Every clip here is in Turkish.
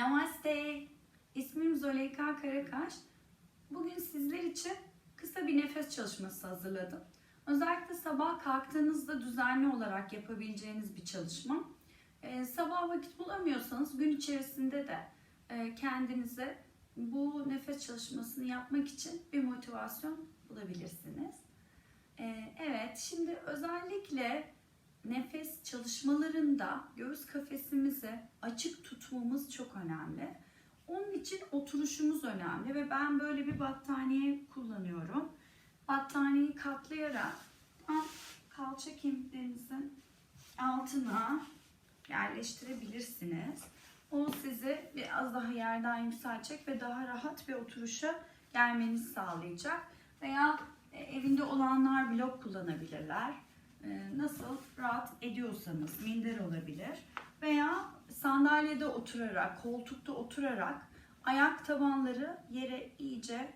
Namaste. İsmim Zoleyka Karakaş. Bugün sizler için kısa bir nefes çalışması hazırladım. Özellikle sabah kalktığınızda düzenli olarak yapabileceğiniz bir çalışma. Ee, sabah vakit bulamıyorsanız gün içerisinde de e, kendinize bu nefes çalışmasını yapmak için bir motivasyon bulabilirsiniz. Ee, evet, şimdi özellikle nefes çalışmalarında göğüs kafesimizi açık tutmamız çok önemli. Onun için oturuşumuz önemli ve ben böyle bir battaniye kullanıyorum. Battaniyeyi katlayarak kalça kemiklerinizin altına yerleştirebilirsiniz. O sizi biraz daha yerden yükseltecek ve daha rahat bir oturuşa gelmenizi sağlayacak. Veya e, evinde olanlar blok kullanabilirler. E, Nasıl rahat ediyorsanız minder olabilir. Veya sandalyede oturarak, koltukta oturarak ayak tabanları yere iyice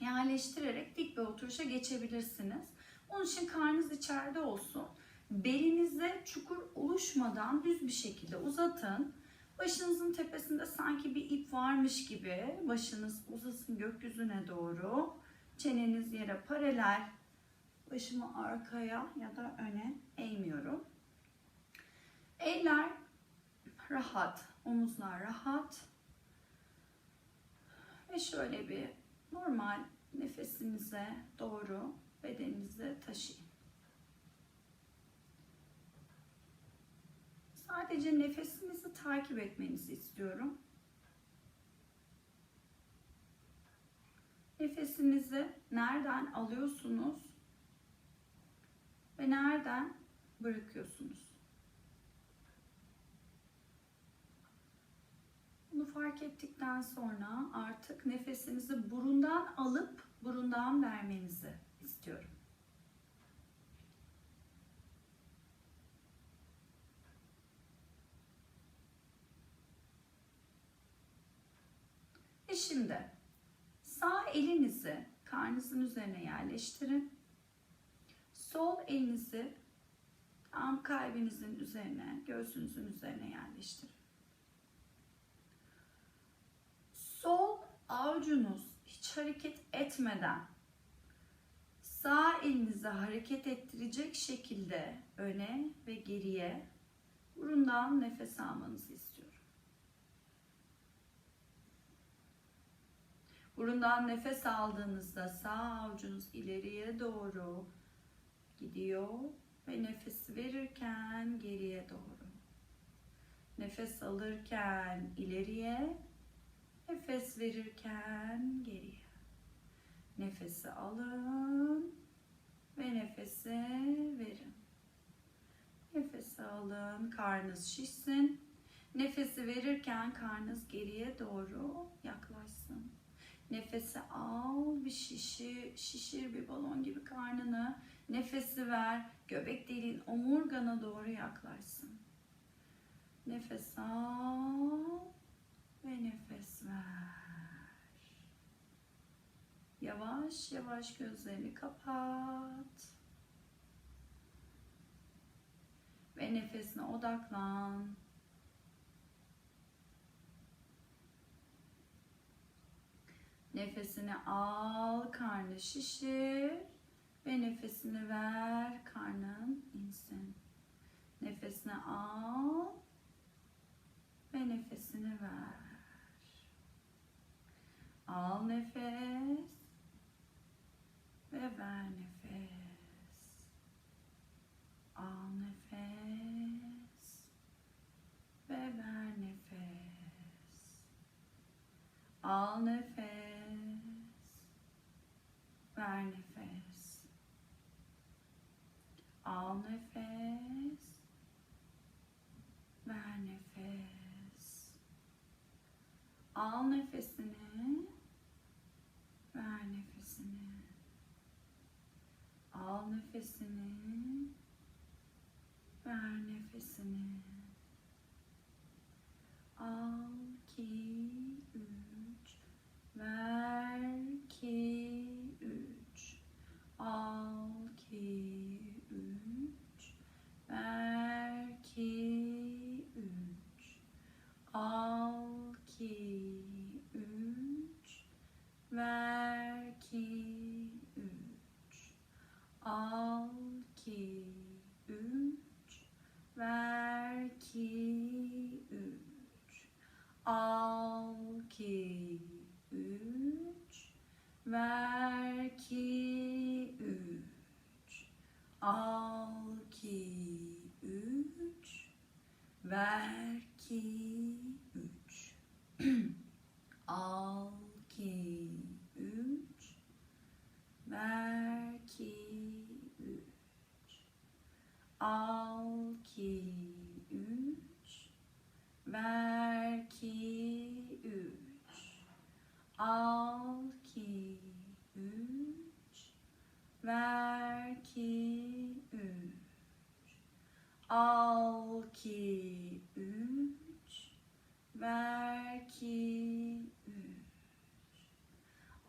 yerleştirerek dik bir oturuşa geçebilirsiniz. Onun için karnınız içeride olsun. Belinize çukur oluşmadan düz bir şekilde uzatın. Başınızın tepesinde sanki bir ip varmış gibi başınız uzasın gökyüzüne doğru. Çeneniz yere paralel. Başımı arkaya ya da öne eğmiyorum. Eller rahat, omuzlar rahat. Ve şöyle bir normal nefesinize doğru bedeninizi taşıyın. Sadece nefesinizi takip etmenizi istiyorum. Nefesinizi nereden alıyorsunuz ve nereden bırakıyorsunuz? Bunu fark ettikten sonra artık nefesinizi burundan alıp burundan vermenizi istiyorum. Ve şimdi sağ elinizi karnınızın üzerine yerleştirin. Sol elinizi tam kalbinizin üzerine, göğsünüzün üzerine yerleştirin. Sol avucunuz hiç hareket etmeden sağ elinizi hareket ettirecek şekilde öne ve geriye burundan nefes almanızı istiyorum. Burundan nefes aldığınızda sağ avucunuz ileriye doğru gidiyor ve nefes verirken geriye doğru. Nefes alırken ileriye, nefes verirken geriye. Nefesi alın ve nefesi verin. Nefesi alın, karnınız şişsin. Nefesi verirken karnınız geriye doğru yaklaşsın. Nefesi al, bir şişir, şişir bir balon gibi karnını. Nefesi ver, göbek deliğin omurgana doğru yaklaşsın. Nefes al ve nefes ver. Yavaş yavaş gözlerini kapat. Ve nefesine odaklan. Nefesini al, karnı şişir ve nefesini ver, karnın insin. Nefesini al ve nefesini ver. Al nefes ve ver nefes. Al nefes ve ver nefes. Al nefes Ver nefes. Al nefes. Ver nefes. Al nefesini. Ver nefesini. Al nefesini. Ver nefesini. Al ki üç. Ver ki üç. Al ki üç. Ver ki üç. Al Ver iki, üç. Al iki, üç. Ver iki, üç. Al iki, üç. Ver iki, üç. Al iki, üç. Ver iki, üç. Al ki üç. Ver ki üç. Al ki üç. Ver ki üç. Al ki üç. Ver ki üç.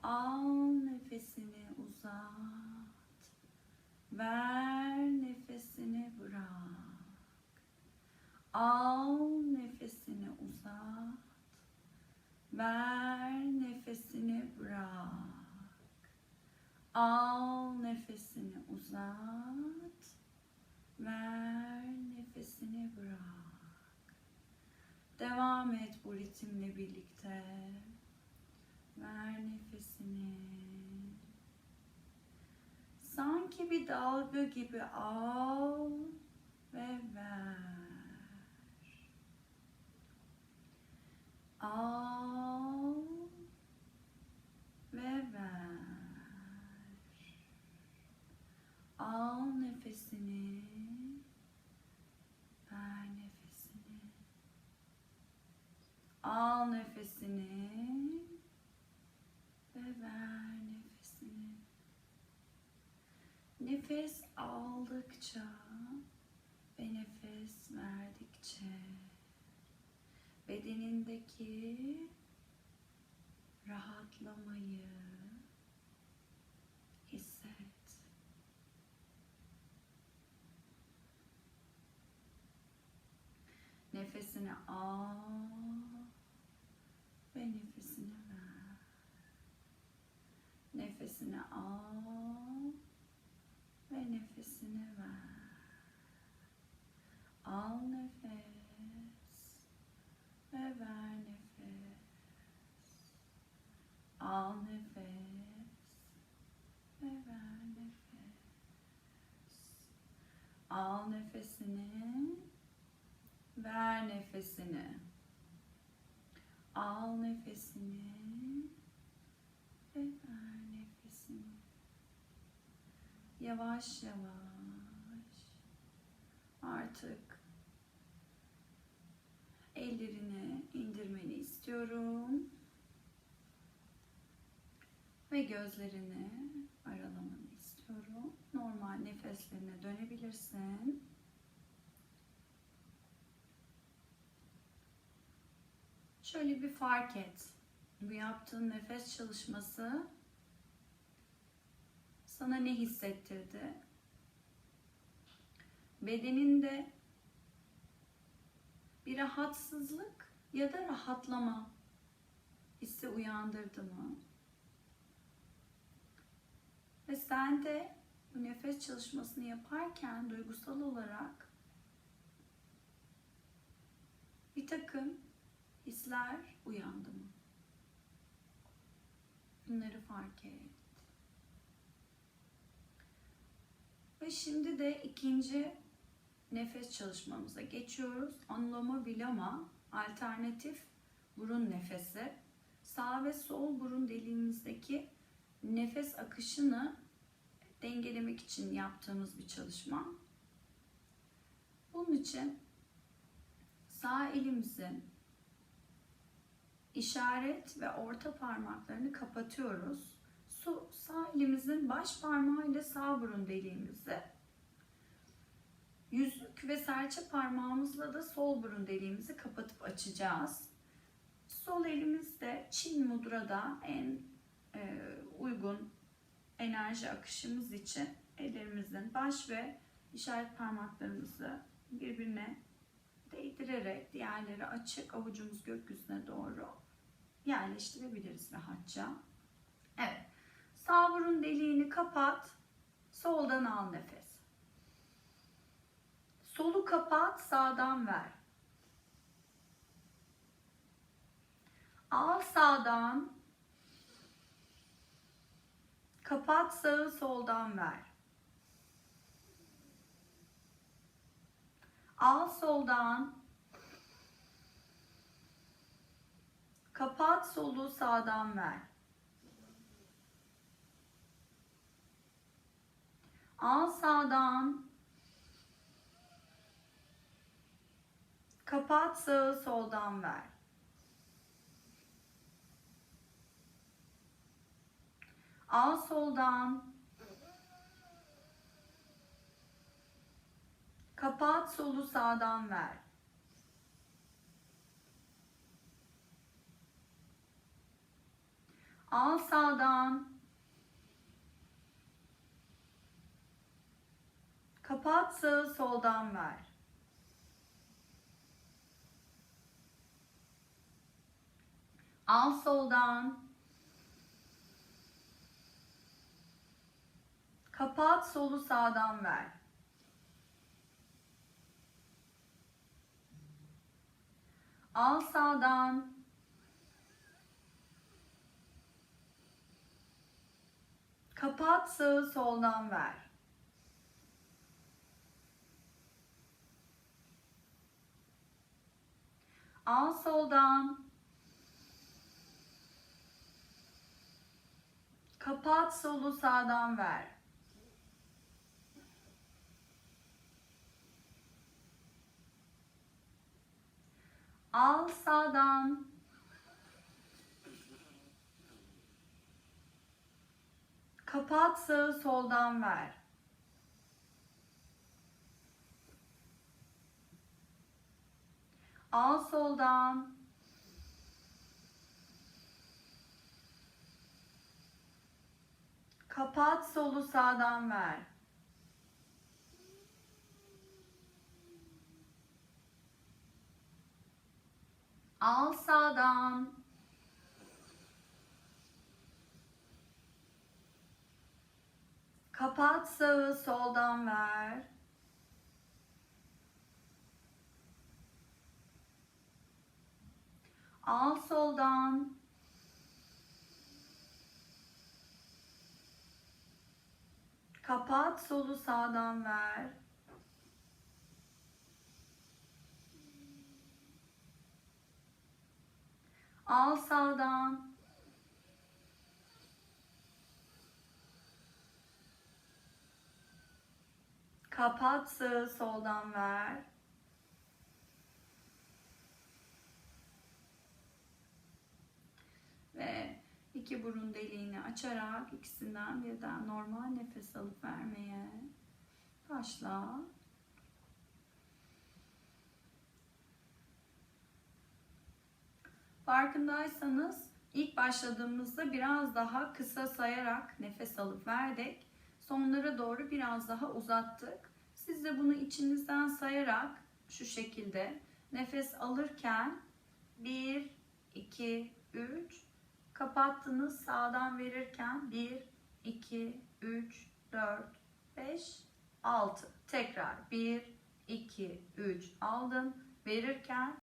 Al nefesini uzat. Ver nefesini bırak. Al nefesini uzat. Ver nefesini bırak. Al nefesini uzat. Ver nefesini bırak. Devam et bu ritimle birlikte. Ver nefesini. Sanki bir dalga gibi al ve ver. Al ve ver. Al nefesini. Ver nefesini. Al nefesini ve ver nefesini. Nefes aldıkça ve nefes verdikçe bedenindeki rahatlamayı hisset. Nefesini al ve nefesini ver. Nefesini al ve nefesini ver. Al nefes ve ver nefes. Al nefes ve ver nefes. Al nefesini, ver nefesini. Al nefesini ve ver nefesini. Yavaş yavaş artık ellerini indirmeni istiyorum. Ve gözlerini aralamanı istiyorum. Normal nefeslerine dönebilirsin. Şöyle bir fark et. Bu yaptığın nefes çalışması sana ne hissettirdi? Bedeninde bir rahatsızlık ya da rahatlama hissi uyandırdı mı? Ve sen de bu nefes çalışmasını yaparken duygusal olarak bir takım hisler uyandı mı? Bunları fark et. Ve şimdi de ikinci nefes çalışmamıza geçiyoruz. Anuloma viloma alternatif burun nefesi. Sağ ve sol burun deliğimizdeki nefes akışını dengelemek için yaptığımız bir çalışma. Bunun için sağ elimizin işaret ve orta parmaklarını kapatıyoruz. Su sağ elimizin baş parmağı ile sağ burun deliğimizi yüzük ve serçe parmağımızla da sol burun deliğimizi kapatıp açacağız. Sol elimizde Çin mudrada en e, uygun enerji akışımız için ellerimizin baş ve işaret parmaklarımızı birbirine değdirerek diğerleri açık avucumuz gökyüzüne doğru yerleştirebiliriz rahatça. Evet. Sağ burun deliğini kapat. Soldan al nefes. Solu kapat, sağdan ver. Al sağdan. Kapat sağı soldan ver. Al soldan. Kapat solu sağdan ver. Al sağdan. Kapat sağı soldan ver. Al soldan. Kapat solu sağdan ver. Al sağdan. Kapat sağı soldan ver. Al soldan. Kapat solu sağdan ver. Al sağdan. Kapat sağı soldan ver. Al soldan. Kapat solu sağdan ver. Al sağdan. Kapat sağı soldan ver. Al soldan. Kapat solu sağdan ver. Al sağdan. Kapat sağı soldan ver. Al soldan. Kapat solu sağdan ver. Al sağdan. Kapat sağı soldan ver. Ve iki burun deliğini açarak ikisinden birden normal nefes alıp vermeye başla. Farkındaysanız ilk başladığımızda biraz daha kısa sayarak nefes alıp verdik. Sonlara doğru biraz daha uzattık. Siz de bunu içinizden sayarak şu şekilde nefes alırken 1, 2, 3 kapattınız sağdan verirken 1, 2, 3, 4, 5, 6 tekrar 1, 2, 3 aldın verirken